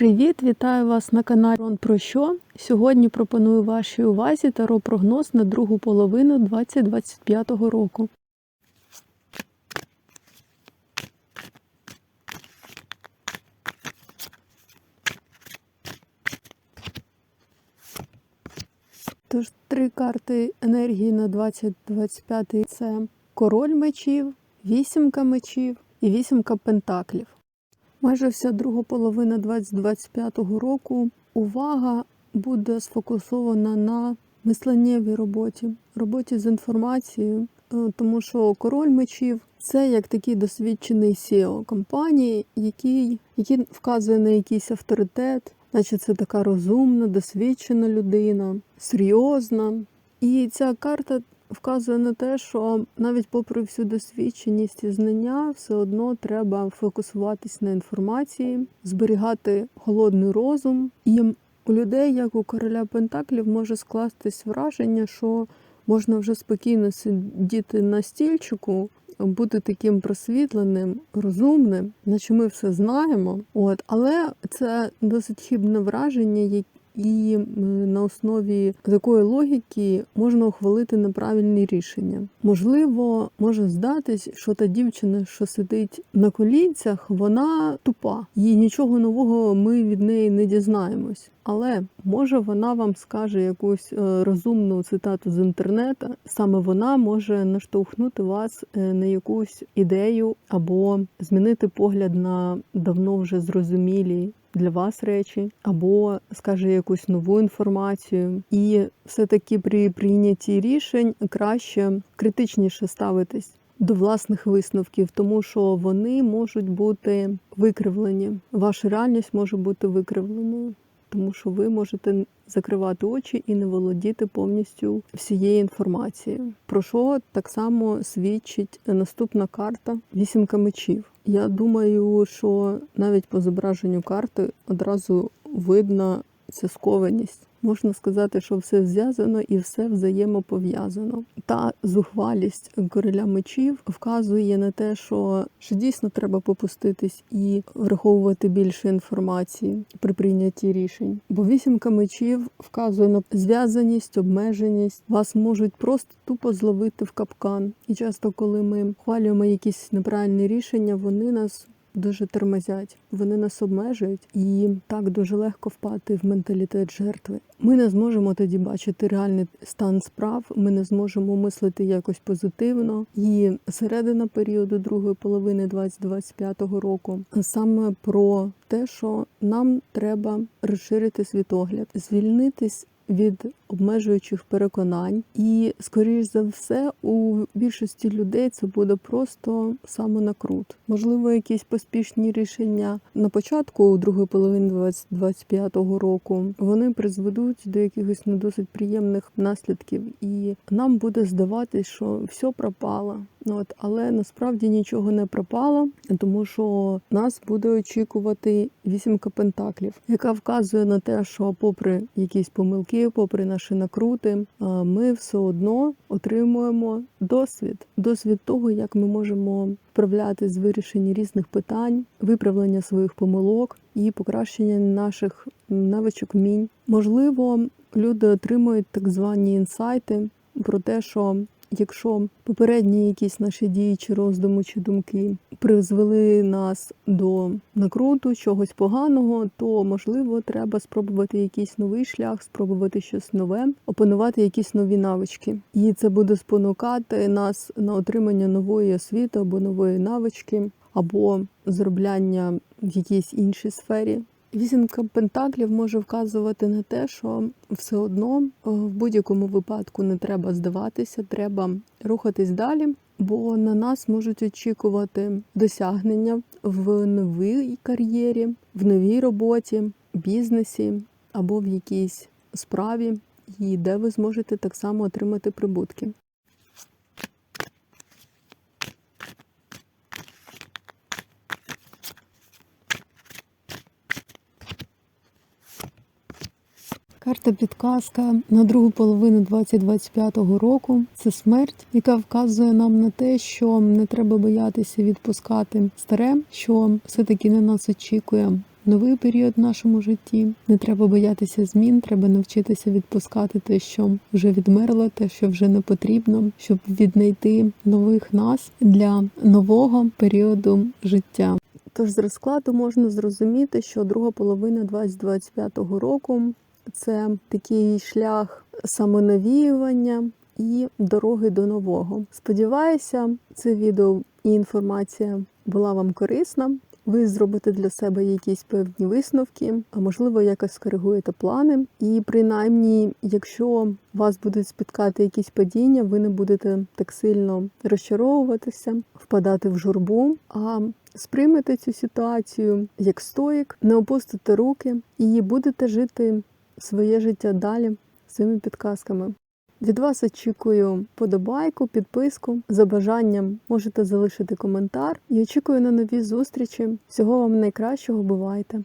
Привіт, вітаю вас на каналі Рон про що. Сьогодні пропоную вашій увазі таро прогноз на другу половину 2025 року. Тож три карти енергії на 2025 це король мечів, вісімка мечів і вісімка пентаклів. Майже вся друга половина 2025 року увага буде сфокусована на мисленнєвій роботі, роботі з інформацією, е, тому що король мечів це як такий досвідчений SEO компанії, який, який вказує на якийсь авторитет, наче це така розумна, досвідчена людина, серйозна. І ця карта вказує на те, що навіть попри всю досвідченість і знання, все одно треба фокусуватись на інформації, зберігати холодний розум. І у людей, як у короля Пентаклів, може скластись враження, що можна вже спокійно сидіти на стільчику, бути таким просвітленим, розумним, наче ми все знаємо. От, але це досить хибне враження, і на основі такої логіки можна ухвалити неправильні рішення. Можливо, може здатись, що та дівчина, що сидить на колінцях, вона тупа, їй нічого нового ми від неї не дізнаємось. Але може вона вам скаже якусь е, розумну цитату з інтернету. Саме вона може наштовхнути вас е, на якусь ідею або змінити погляд на давно вже зрозумілі для вас речі, або скаже якусь нову інформацію. І все-таки при прийнятті рішень краще критичніше ставитись. До власних висновків, тому що вони можуть бути викривлені. Ваша реальність може бути викривленою, тому що ви можете закривати очі і не володіти повністю всією інформацією. Про що так само свідчить наступна карта вісімка мечів. Я думаю, що навіть по зображенню карти одразу видно ця скованість. Можна сказати, що все зв'язано і все взаємопов'язано. Та зухвалість короля мечів вказує на те, що, що дійсно треба попуститись і враховувати більше інформації при прийнятті рішень. Бо вісімка мечів вказує на зв'язаність, обмеженість. Вас можуть просто тупо зловити в капкан. І часто, коли ми хвалюємо якісь неправильні рішення, вони нас дуже тормозять, вони нас обмежують, і так дуже легко впати в менталітет жертви. Ми не зможемо тоді бачити реальний стан справ. Ми не зможемо мислити якось позитивно. І середина періоду другої половини 2025 року саме про те, що нам треба розширити світогляд, звільнитись від обмежуючих переконань, і, скоріш за все, у більшості людей це буде просто самонакрут. Можливо, якісь поспішні рішення на початку у другої половини 2025 року вони призведуть до якихось не досить приємних наслідків, і нам буде здаватись, що все пропало. Ну, от, але насправді нічого не пропало, тому що нас буде очікувати вісімка пентаклів, яка вказує на те, що, попри якісь помилки, попри наші накрути, ми все одно отримуємо досвід, досвід того, як ми можемо вправлятися з вирішення різних питань, виправлення своїх помилок і покращення наших навичок вмінь. Можливо, люди отримують так звані інсайти про те, що Якщо попередні якісь наші дії чи роздуми чи думки призвели нас до накруту чогось поганого, то можливо треба спробувати якийсь новий шлях, спробувати щось нове, опанувати якісь нові навички, і це буде спонукати нас на отримання нової освіти або нової навички, або зробляння в якійсь іншій сфері. Вісімка пентаклів може вказувати на те, що все одно в будь-якому випадку не треба здаватися, треба рухатись далі, бо на нас можуть очікувати досягнення в новій кар'єрі, в новій роботі, бізнесі або в якійсь справі, і де ви зможете так само отримати прибутки. Карта підказка на другу половину 2025 року це смерть, яка вказує нам на те, що не треба боятися відпускати старе, що все таки на нас очікує новий період в нашому житті. Не треба боятися змін, треба навчитися відпускати те, що вже відмерло, те, що вже не потрібно, щоб віднайти нових нас для нового періоду життя. Тож з розкладу можна зрозуміти, що друга половина 2025 року це такий шлях самонавіювання і дороги до нового. Сподіваюся, це відео і інформація була вам корисна. Ви зробите для себе якісь певні висновки, а можливо, якось скоригуєте плани. І принаймні, якщо вас будуть спіткати якісь падіння, ви не будете так сильно розчаровуватися, впадати в журбу, а сприймете цю ситуацію як стоїк, не опустите руки і будете жити своє життя далі своїми підказками. Від вас очікую подобайку, підписку. За бажанням можете залишити коментар і очікую на нові зустрічі. Всього вам найкращого, бувайте!